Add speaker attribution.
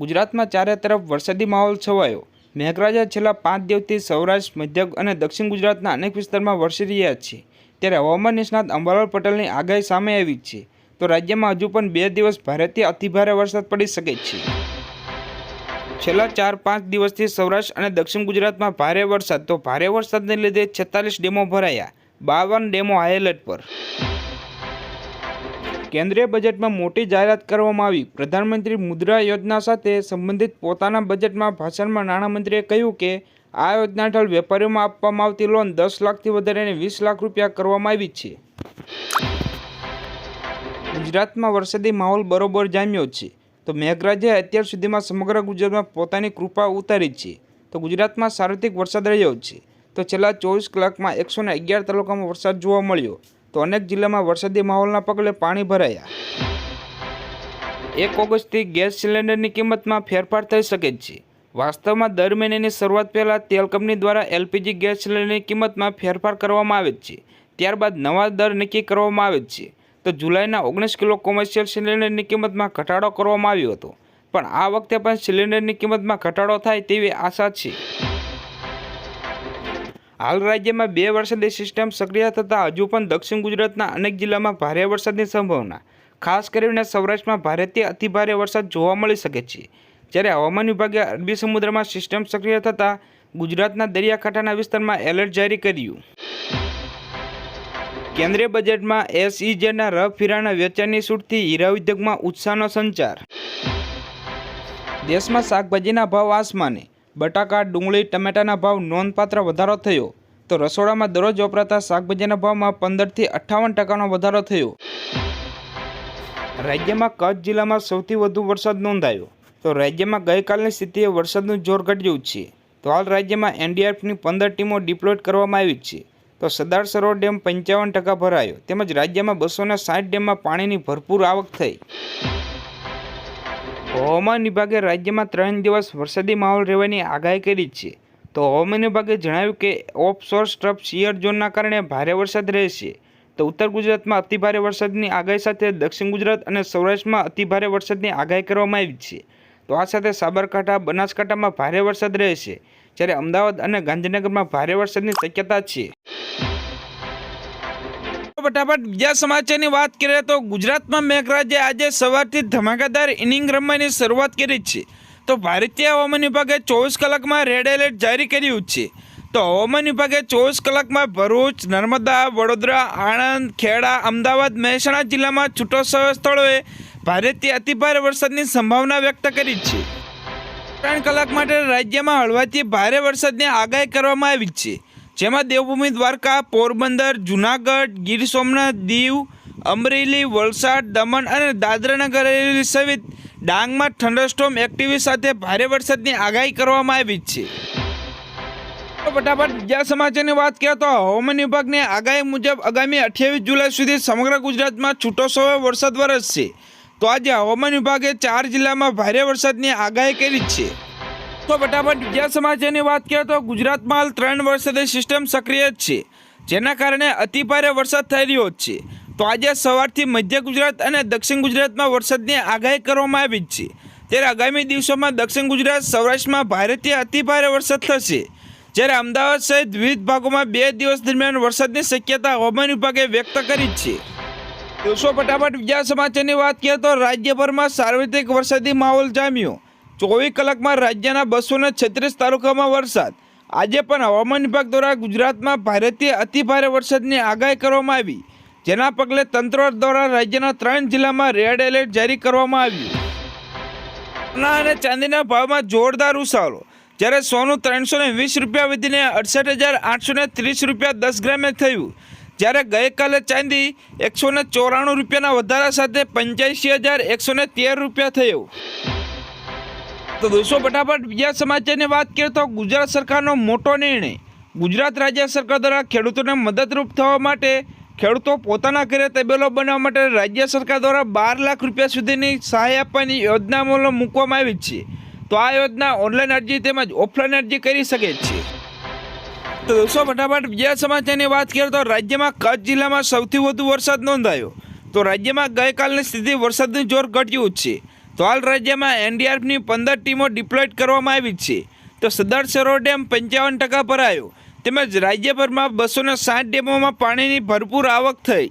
Speaker 1: ગુજરાતમાં ચારે તરફ વરસાદી માહોલ છવાયો. મેઘરાજા છેલ્લા પાંચ દિવસથી સૌરાષ્ટ્ર મધ્ય અને દક્ષિણ ગુજરાતના અનેક વિસ્તારમાં વરસી રહ્યા છે. ત્યારે હવામાન નિષ્ણાત અંબાલાલ પટેલની આગાહી સામે આવી છે. તો રાજ્યમાં હજુ પણ બે દિવસ ભારેથી અતિભારે વરસાદ પડી શકે છે. છેલ્લા ચાર પાંચ દિવસથી સૌરાષ્ટ્ર અને દક્ષિણ ગુજરાતમાં ભારે વરસાદ, તો ભારે વરસાદને લીધે છેતાલીસ ડેમો ભરાયા. બાવન ડેમો હાઈ એલર્ટ પર. કેન્દ્રીય બજેટમાં મોટી જાહેરાત કરવામાં આવી. પ્રધાનમંત્રી મુદ્રા યોજના સાથે સંબંધિત પોતાના બજેટમાં ભાષણમાં નાણામંત્રીએ કહ્યું કે, આ યોજના હેઠળ વેપારીઓમાં આપવામાં આવતી લોન દસ લાખથી વધારીને વીસ લાખ રૂપિયા કરવામાં આવી છે. ગુજરાતમાં વરસાદી માહોલ બરોબર જામ્યો છે. તો મેઘરાજાએ અત્યાર સુધીમાં સમગ્ર ગુજરાતમાં પોતાની કૃપા ઉતારી છે. તો ગુજરાતમાં સાર્વત્રિક વરસાદ રહ્યો છે. તો છેલ્લા ચોવીસ કલાકમાં એકસો અગિયાર તાલુકામાં વરસાદ જોવા મળ્યો. તો અનેક જિલ્લામાં વરસાદી માહોલના પગલે પાણી ભરાયા. એક ઓગસ્ટથી ગેસ સિલિન્ડરની કિંમતમાં ફેરફાર થઈ શકે છે. વાસ્તવમાં દર મહિનાની શરૂઆત પહેલાં તેલ કંપની દ્વારા એલપીજી ગેસ સિલિન્ડરની કિંમતમાં ફેરફાર કરવામાં આવે છે. ત્યારબાદ નવા દર નક્કી કરવામાં આવે છે. તો જુલાઈના ઓગણીસ કિલો કોમર્શિયલ સિલિન્ડરની કિંમતમાં ઘટાડો કરવામાં આવ્યો હતો. પણ આ વખતે પણ સિલિન્ડરની કિંમતમાં ઘટાડો થાય તેવી આશા છે. હાલ રાજ્યમાં બે વરસાદી સિસ્ટમ સક્રિય થતાં હજુ પણ દક્ષિણ ગુજરાતના અનેક જિલ્લામાં ભારે વરસાદની સંભાવના. ખાસ કરીને સૌરાષ્ટ્રમાં ભારેથી અતિભારે વરસાદ જોવા મળી શકે છે. જ્યારે હવામાન વિભાગે અરબી સમુદ્રમાં સિસ્ટમ સક્રિય થતાં ગુજરાતના દરિયાકાંઠાના વિસ્તારમાં એલર્ટ જારી કર્યું. કેન્દ્રીય બજેટમાં એસઈજેડના રફ હીરાના વેચાણની છૂટથી હીરા ઉદ્યોગમાં ઉત્સાહનો સંચાર. દેશમાં શાકભાજીના ભાવ આસમાને બટાકા, ડુંગળી, ટમેટાના ભાવ નોંધપાત્ર વધારો થયો. તો રસોડામાં દરરોજ વપરાતા શાકભાજીના ભાવમાં પંદરથી અઠ્ઠાવન ટકાનો વધારો થયો. રાજ્યમાં કચ્છ જિલ્લામાં સૌથી વધુ વરસાદ નોંધાયો. તો રાજ્યમાં ગઈકાલની સ્થિતિએ વરસાદનું જોર ઘટ્યું છે. તો હાલ રાજ્યમાં એનડીઆરએફની પંદર ટીમો ડિપ્લોય કરવામાં આવી છે. તો સરદાર સરોવર ડેમ પંચાવન ટકા ભરાયો. તેમજ રાજ્યમાં બસોના સાઠ ડેમમાં પાણીની ભરપૂર આવક થઈ. હવામાન વિભાગે રાજ્યમાં ત્રણ દિવસ વરસાદી માહોલ રહેવાની આગાહી કરી છે. તો હવામાન વિભાગે જણાવ્યું કે ઓફશોર સ્ટ્રપ શિયર ઝોનના કારણે ભારે વરસાદ રહેશે. તો ઉત્તર ગુજરાતમાં અતિભારે વરસાદની આગાહી સાથે દક્ષિણ ગુજરાત અને સૌરાષ્ટ્રમાં અતિભારે વરસાદની આગાહી કરવામાં આવી છે. તો આ સાથે સાબરકાંઠા, બનાસકાંઠામાં ભારે વરસાદ રહેશે. જ્યારે અમદાવાદ અને ગાંધીનગરમાં ભારે વરસાદની શક્યતા છે. ફટાફટ બીજા સમાચારની વાત કરીએ તો ગુજરાતમાં મેઘરાજે આજે સવારથી ધમાકેદાર ઇનિંગ રમવાની શરૂઆત કરી છે. તો ભારતીય હવામાન વિભાગે ચોવીસ કલાકમાં રેડ એલર્ટ જારી કર્યું છે. તો હવામાન વિભાગે ચોવીસ કલાકમાં ભરૂચ, નર્મદા, વડોદરા, આણંદ, ખેડા, અમદાવાદ, મહેસાણા જિલ્લામાં છૂટોછવાયા સ્થળોએ ભારેથી અતિભારે વરસાદની સંભાવના વ્યક્ત કરી છે. ત્રણ કલાક માટે રાજ્યમાં હળવાથી ભારે વરસાદની આગાહી કરવામાં આવી છે. જેમાં દેવભૂમિ દ્વારકા, પોરબંદર, જુનાગઢ, ગીર સોમનાથ, દીવ, અમરેલી, વલસાડ, દમણ અને દાદરાનગર હવેલી સહિત ડાંગમાં થંડરસ્ટોમ એક્ટિવિટી સાથે ભારે વરસાદની આગાહી કરવામાં આવી છે. ફટાફટ બીજા સમાચારની વાત કરીએ તો હવામાન વિભાગની આગાહી મુજબ આગામી અઠ્યાવીસ જુલાઈ સુધી સમગ્ર ગુજરાતમાં છૂટો છૂટોછવાયો વરસાદ વરસશે. તો આજે હવામાન વિભાગે ચાર જિલ્લામાં ભારે વરસાદની આગાહી કરી છે. તો ફટાફટ બીજા સમાચારની વાત કરીએ તો ગુજરાતમાં હાલ ત્રણ વર્ષથી સિસ્ટમ સક્રિય જ છે, જેના કારણે અતિભારે વરસાદ થઈ રહ્યો છે. તો આજે સવારથી મધ્ય ગુજરાત અને દક્ષિણ ગુજરાતમાં વરસાદની આગાહી કરવામાં આવી જ છે. ત્યારે આગામી દિવસોમાં દક્ષિણ ગુજરાત, સૌરાષ્ટ્રમાં ભારેથી અતિભારે વરસાદ થશે. જ્યારે અમદાવાદ સહિત વિવિધ ભાગોમાં બે દિવસ દરમિયાન વરસાદની શક્યતા હવામાન વિભાગે વ્યક્ત કરી છે. દિવસો ફટાફટ બીજા સમાચારની વાત કરીએ તો રાજ્યભરમાં સાર્વત્રિક વરસાદી માહોલ જામ્યો. ચોવીસ કલાકમાં રાજ્યના બસો ને છત્રીસ તાલુકામાં વરસાદ. આજે પણ હવામાન વિભાગ દ્વારા ગુજરાતમાં ભારતીય અતિભારે વરસાદની આગાહી કરવામાં આવી. જેના પગલે તંત્ર દ્વારા રાજ્યના ત્રણ જિલ્લામાં રેડ એલર્ટ જારી કરવામાં આવ્યું. સોના અને ચાંદીના ભાવમાં જોરદાર ઉછાળો. જ્યારે સોનું ત્રણસો વીસ રૂપિયા વધીને અડસઠ હજાર આઠસો ત્રીસ રૂપિયા દસ ગ્રામે થયું. જ્યારે ગઈકાલે ચાંદી એકસો ચોરાણું રૂપિયાના વધારા સાથે પંચ્યાસી હજાર એકસો તેર રૂપિયા થયું. તો દોસ્તો ફટાફટ બીજા સમાચારની વાત કરીએ તો ગુજરાત સરકારનો મોટો નિર્ણય. ગુજરાત રાજ્ય સરકાર દ્વારા ખેડૂતોને મદદરૂપ થવા માટે ખેડૂતો પોતાના ઘરે તબેલો બનાવવા માટે રાજ્ય સરકાર દ્વારા બાર લાખ રૂપિયા સુધીની સહાય આપવાની યોજનામાં મૂકવામાં આવી છે. તો આ યોજના ઓનલાઈન અરજી તેમજ ઓફલાઈન અરજી કરી શકે છે. તો દોસ્તો, ફટાફટ બીજા સમાચારની વાત કરીએ તો રાજ્યમાં કચ્છ જિલ્લામાં સૌથી વધુ વરસાદ નોંધાયો. તો રાજ્યમાં ગઈકાલની સ્થિતિ વરસાદનું જોર ઘટ્યું છે. તો હાલ રાજ્યમાં એનડીઆરએફની પંદર ટીમો ડિપ્લોય કરવામાં આવી છે. તો સરદાર સરોવર ડેમ પંચાવન ટકા ભરાયો. તેમજ રાજ્યભરમાં બસોના સાત ડેમોમાં પાણીની ભરપૂર આવક થઈ.